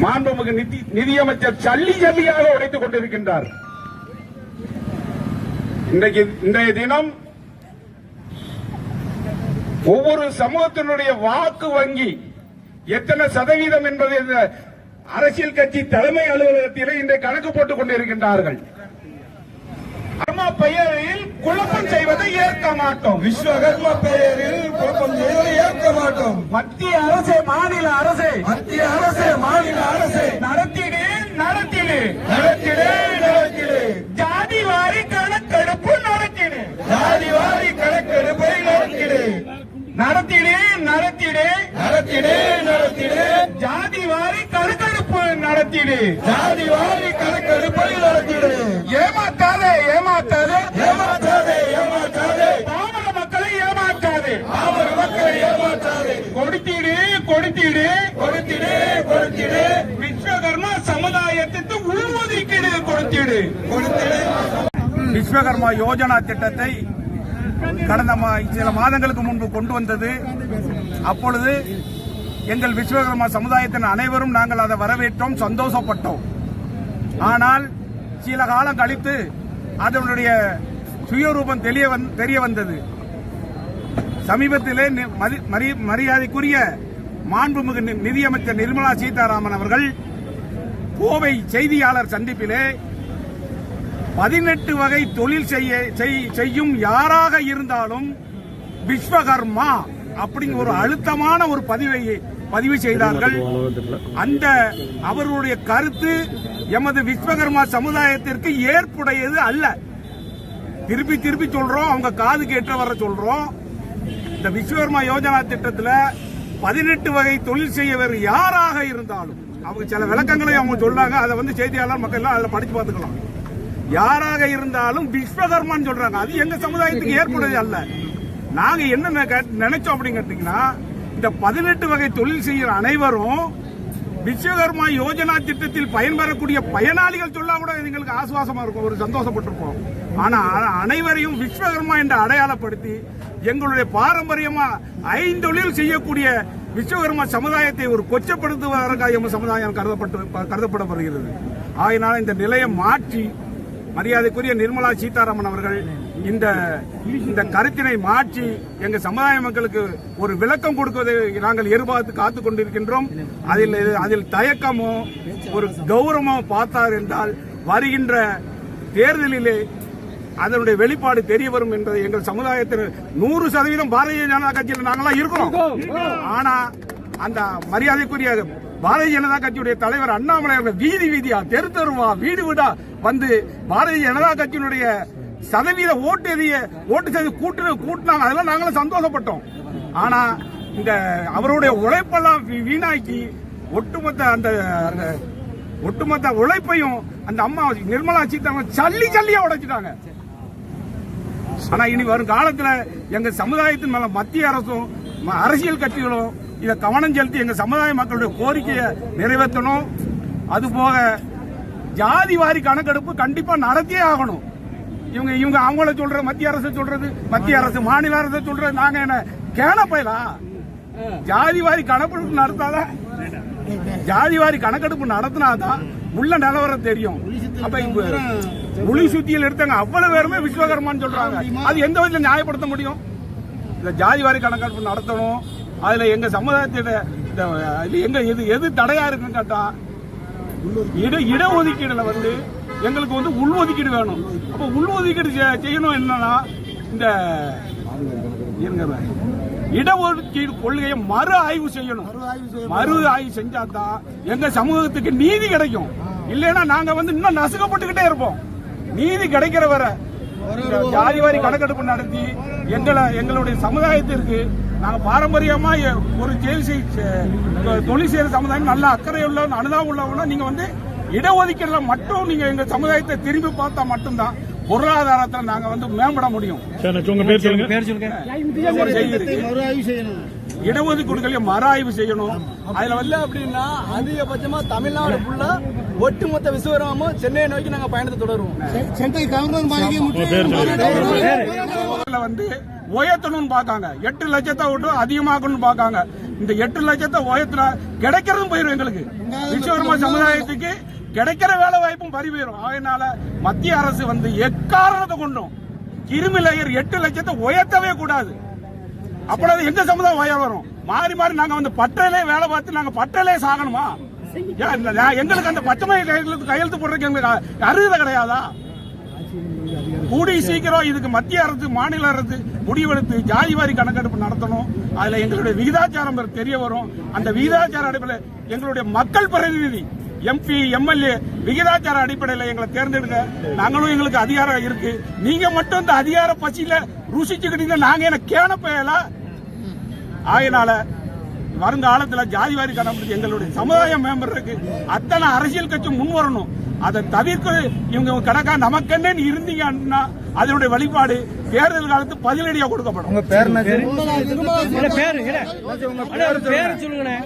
மாண்புமிகு நிதி- நிதியமைச்சர் சல்லி ஜல்லியாக உடைத்துக் கொண்டிருக்கின்றார். இன்றைக்கு இன்றைய தினம் ஒவ்வொரு சமூகத்தினுடைய வாக்கு வங்கி எத்தனை சதவீதம் என்பதை இந்த அரசியல் கட்சி தலைமை அலுவலகத்திலே இன்றைய கணக்கு போட்டுக் கொண்டிருக்கின்றார்கள். பெயரில் குழப்பம் செய்வதை ஏற்க மாட்டோம். விஸ்வகர்ம பெயரில் குழப்பம் செய்வதை ஏற்க மாட்டோம். மத்திய அரசு மாநில அரசு. மத்திய அரசு மாநில அரசு. நடத்திடு நடத்திடு. நடத்திடு நடத்திடு. ஜாதி வாரி கணக்கெடுப்பு நடத்திடு. ஜாதி வாரி கணக்கெடுப்பை நடத்திடு. நடத்திடு நடத்திடு. நடத்திடு நடத்திடு. ஜாதி வாரி கணக்கெடுப்பு நடத்திடு. ஜாதி விஸ்வகர்மா யோஜனா திட்டத்தை கடந்த மா- சில மாதங்களுக்கு முன்பு கொண்டு வந்தது. அப்பொழுது எங்கள் விஸ்வகர்மா சமுதாயத்தின் அனைவரும் நாங்கள் அதை வரவேற்றோம் சந்தோஷப்பட்டோம். ஆனால் சில காலம் கழித்து அதனுடைய சுயரூபம் தெரிய வந்- தெரிய வந்தது. சமீபத்திலே நி- மரியாதைக்குரிய மாண்புமிகு நி- நிதியமைச்சர் நிர்மலா சீதாராமன் அவர்கள் கோவை செய்தியாளர் சந்திப்பிலே பதினெட்டு வகை தொழில் செய்ய செய்- செய்யும் யாராக இருந்தாலும் விஸ்வகர்மா அப்படிங்கிற ஒரு அழுத்தமான ஒரு பதிவை பதிவு செய்தார்கள். அந்த அவர்களுடைய கருத்து எமது விஸ்வகர்மா சமுதாயத்திற்கு ஏற்புடையது அல்ல. திருப்பி திருப்பி சொல்றோம் அவங்க காது கேட்டு வர சொல்றோம். இந்த விஸ்வகர்மா யோஜனா திட்டத்தில் பதினெட்டு வகை தொழில் செய்யவர் யாராக இருந்தாலும் அவங்க சில விளக்கங்களை அவங்க சொல்றாங்க அதை வந்து செய்தியாளர் மக்கள் அதில் படிச்சு பார்த்துக்கலாம். யாராக இருந்தாலும் விஸ்வகர்மான்னு சொல்றாங்க. அது எங்க சமுதாயத்துக்கு ஏற்படுவது அல்ல. நாங்க என்ன நினைச்சோம் அப்படின்னு கேட்டீங்கன்னா இந்த பதினெட்டு வகை தொழில் செய்கிற அனைவரும் விஸ்வகர்மா யோஜனா திட்டத்தில் பயன்பெறக்கூடிய பயனாளிகள் சொன்னா கூட எங்களுக்கு ஆசுவாசமா இருக்கும். ஒரு சந்தோஷப்பட்டிருப்போம். ஆனா அ- அனைவரையும் விஸ்வகர்மா என்று அடையாளப்படுத்தி எங்களுடைய பாரம்பரியமா ஐந்தொழில் செய்யக்கூடிய விஸ்வகர்மா சமுதாயத்தை ஒரு கொச்சப்படுத்துவதற்காக எம்ம சமுதாயம் கருதப்பட்டு கருதப்படப்படுகிறது ஆகினால இந்த நிலையை மாற்றி மரியாதைக்குரிய நிர்மலா சீதாராமன் அவர்கள் இந்த இந்த கருத்தினை மாற்றி எங்க சமுதாய மக்களுக்கு ஒரு விளக்கம் கொடுப்பதை நாங்கள் எதிர்பார்த்து காத்து கொண்டிருக்கின்றோம். அதில் அதில் தயக்கமோ ஒரு கௌரவமோ பார்த்தார் என்றால் வருகின்ற தேர்தலிலே அதனுடைய வெளிப்பாடு தெரிய வரும் என்பதை எங்கள் சமுதாயத்தில் நூறு சதவீதம் பாரதிய ஜனதா கட்சியில் நாங்களாம் இருக்கிறோம் ஆனா அந்த மரியாதைக்குரிய பாரதிய ஜனதா கட்சியுடைய தலைவர் அண்ணாமலை அவர்கள் வீதி வீதியா தெரு தெருவா வீடு வீடா வந்து பாரதிய ஜனதா கட்சியினுடைய சதவீத ஓட்டு எதிய ஓட்டு செய்து கூட்டு கூட்டினாங்க. அதெல்லாம் நாங்களும் சந்தோஷப்பட்டோம். ஆனா இந்த அவருடைய உழைப்பெல்லாம் வீ- வீணாக்கி ஒட்டுமொத்த அந்த அந்த ஒட்டுமொத்த உழைப்பையும் அந்த அம்மா நிர்மலா சீதாராமன் சல்லி சல்லியா உடைச்சிட்டாங்க. ஆனா இனி வரும் காலத்துல எங்க சமுதாயத்தின் மேல மத்திய அரசும் ம- அரசியல் கட்சிகளும் இதை கவனம் செலுத்தி எங்க சமுதாய மக்களுடைய கோரிக்கையை நிறைவேற்றணும். அது போக ஜாதி வாரி கணக்கெடுப்பு கண்டிப்பா நடத்தியே ஆகணும். இவங்க இவங்க அவங்கள சொல்றது மத்திய அரசு சொல்றது மத்திய அரசு மாநில அரசு சொல்றது நாங்க என்ன கேன போயலா? ஜாதி வாரி கணக்கெடுப்பு நடத்தாதான் ஜாதி வாரி கணக்கெடுப்பு நடத்தினாதான் உள்ள நிலவரம் தெரியும். அப்ப இப்ப புலி சுத்தியில் எடுத்தாங்க அவ்வளவு பேருமே விஸ்வகர்மான்னு சொல்றாங்க. அது எந்த விதத்துல நியாயப்படுத்த முடியும்? இந்த ஜாதி வாரி கணக்கெடுப்பு நடத்தணும். அதுல எங்க சமுதாயத்திட இந்த இது எங்க எது எது தடையா இருக்குன்னு கேட்டா இட இடஒதுக்கீடுல வந்து எங்களுக்கு வந்து உள்ஒதுக்கீடு வேணும். அப்ப உள்ஒதுக்கீடு செய்யணும் என்னன்னா இந்த இடஒதுக்கீடு கொள்கையை மறு ஆய்வு செய்யணும். மறு ஆய்வு செஞ்சா தான் எங்க சமூகத்துக்கு நீதி கிடைக்கும். இல்லைன்னா நாங்க வந்து இன்னும் நசுக்கப்பட்டுக்கிட்டே இருப்போம். நீதி கிடைக்கிற வரை இந்த ஜாதிவாரி கணக்கெடுப்பு நடத்தி எங்களை எங்களுடைய சமுதாயத்திற்கு நாங்க பாரம்பரியமா எ- ஒரு தொழில் செய்- செ- தொழில் செய்யற சமுதாயம் நல்ல அக்கறை உள்ள அனுதாபம் உள்ளவங்க நீங்க வந்து இடஒதுக்கீடுல மட்டும் நீங்க எங்க சமுதாயத்தை திரும்பி பார்த்தா மட்டும்தான் பொருளாதாரத்துல நாங்க வந்து மேம்பட முடியும். உங்க பேர் சொல்லுங்க. பேர் சொல்லுங்க. ஒரு செய்தி இருக்கு. இடஒதுக்கீடுகளை மறு ஆய்வு செய்யணும். அதுல வந்து அப்படின்னா அதிகபட்சமா தமிழ்நாடு ஃபுல்லா ஒட்டுமொத்த விஸ்வகரமும் சென்னையை நோக்கி நாங்க பயணத்தை தொடருவோம். சென்னை வந்து உயர்த்தணும்னு பார்க்காங்க எட்டு லட்சத்தை விட்டு அதிகமாக்கணும்னு பார்க்காங்க. இந்த எட்டு லட்சத்தை உயர்த்தினா கிடைக்கிறதும் போயிடும் எங்களுக்கு. விஸ்வகர்மா சமுதாயத்துக்கு கிடைக்கிற வேலை வாய்ப்பும் பறி போயிடும் அதனால மத்திய அரசு வந்து எக்காரணத்தை கொண்டும் கிருமி லேயர் எட்டு லட்சத்தை உயர்த்தவே கூடாது. அப்பொழுது எங்க சமுதாயம் உயர் வரும்? மாறி மாறி நாங்க வந்து பட்டையிலே வேலை பார்த்து நாங்க பட்டையிலே சாகணுமா? ஏன் எங்களுக்கு அந்த பச்சை கையெழுத்து கையெழுத்து போடுறதுக்கு எங்களுக்கு அருகதை கிடையாதா? கூடி சீக்கிரம் இதுக்கு மத்திய அரசு மாநில அரசு முடிவெடுத்து ஜாதி வாரி கணக்கெடுப்பு நடத்தணும். அதுல எங்களுடைய விகிதாச்சாரம் தெரிய வரும். அந்த விகிதாச்சார அடிப்படையில் எங்களுடைய மக்கள் பிரதிநிதி எம்பி எம்எல்ஏ விகிதாச்சார அடிப்படையில் எங்களை தேர்ந்தெடுங்க. நாங்களும் எங்களுக்கு அதிகாரம் இருக்கு. நீங்க மட்டும் இந்த அதிகார பசியில ருசிச்சுக்கிட்டீங்க. நாங்க என்ன கேன பயலா? ஆயினால வருங்காலத்துல ஜாதி வாரி கணக்கு எங்களுடைய சமுதாயம் மேம்படுறதுக்கு அத்தனை அரசியல் கட்சி முன் வரணும். அதை தவிர்க்க இவங்க கணக்கா நமக்கென்னு இருந்தீங்கன்னா அதனுடைய வழிபாடு தேர்தல் காலத்து பதிலடியா கொடுக்கப்படும். பேரு பேரு சொல்லுங்கண்ணே.